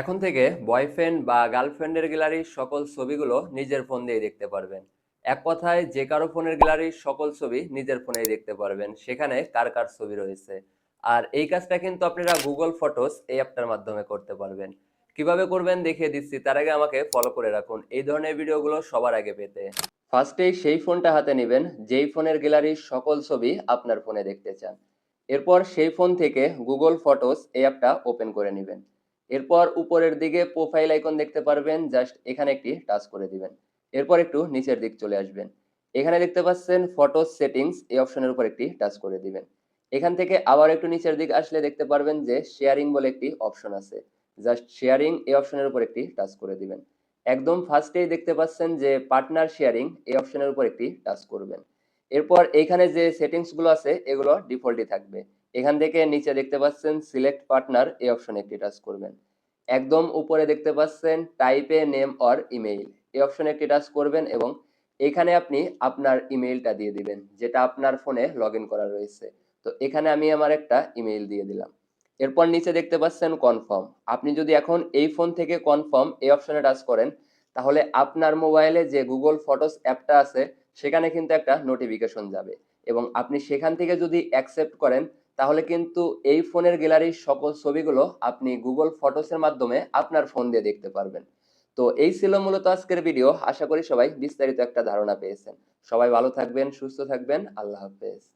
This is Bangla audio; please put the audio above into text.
এখন থেকে বয়ফ্রেন্ড বা গার্লফ্রেন্ডের গ্যালারির সকল ছবিগুলো নিজের ফোন দিয়ে দেখতে পারবেন। এক কথায়, যে কারও ফোনের গ্যালারির সকল ছবি নিজের ফোনেই দেখতে পারবেন। সেখানে কার কার ছবি রয়েছে। আর এই কাজটা কিন্তু আপনারা গুগল ফটোস এই অ্যাপটার মাধ্যমে করতে পারবেন। কীভাবে করবেন দেখিয়ে দিচ্ছি, তার আগে আমাকে ফলো করে রাখুন। এই ধরনের ভিডিওগুলো সবার আগে পেতে। ফার্স্টেই সেই ফোনটা হাতে নেবেন, যেই ফোনের গ্যালারির সকল ছবি আপনার ফোনে দেখতে চান। এরপর সেই ফোন থেকে গুগল ফটোস এই অ্যাপটা ওপেন করে নেবেন। এরপর উপরের দিকে প্রোফাইল আইকন দেখতে পারবেন জাস্ট এখানে একটি টাচ করে দিবেন। এরপর একটু নিচের দিক চলে আসবেন। এখানে দেখতে পাচ্ছেন ফটো সেটিংস এই অপশনের উপর একটি টাচ করে দিবেন। এখান থেকে আবার একটু নিচের দিক আসলে দেখতে পারবেন যে শেয়ারিং বলে একটি অপশন আছে। জাস্ট শেয়ারিং এই অপশনের উপর একটি টাচ করে দিবেন। একদম ফার্স্টেই দেখতে পাচ্ছেন যে পার্টনার শেয়ারিং এই অপশনের উপর একটি টাচ করবেন। এরপর এখানে যে সেটিংসগুলো আছে, এগুলো ডিফল্টই থাকবে। এখান থেকে নিচে দেখতে পাচ্ছেন সিলেক্ট পার্টনার এই অপশনে একটি টাচ করবেন। একদম উপরে দেখতে পাচ্ছেন টাইপে নেম অর ইমেইল এই অপশনে একটি টাচ করবেন এবং এখানে আপনি আপনার ইমেইলটা দিয়ে দিবেন, যেটা আপনার ফোনে লগ করা রয়েছে। তো এখানে আমি আমার একটা ইমেইল দিয়ে দিলাম। এরপর নিচে দেখতে পাচ্ছেন কনফার্ম আপনি যদি এখন এই ফোন থেকে কনফার্ম এই অপশনে টাচ করেন, তাহলে আপনার মোবাইলে যে গুগল ফটোস অ্যাপটা আছে, সেখানে কিন্তু একটা নোটিফিকেশন যাবে। এবং আপনি সেখান থেকে যদি অ্যাকসেপ্ট করেন তাহলে কিন্তু এই ফোনের গ্যালারির সকল ছবিগুলো আপনি গুগল ফটোসের মাধ্যমে আপনার ফোন দিয়ে দেখতে পারবেন। তো এই ছিল মূলত আজকের ভিডিও। আশা করি সবাই বিস্তারিত একটা ধারণা পেয়েছেন। সবাই ভালো থাকবেন, সুস্থ থাকবেন। আল্লাহ হাফেজ।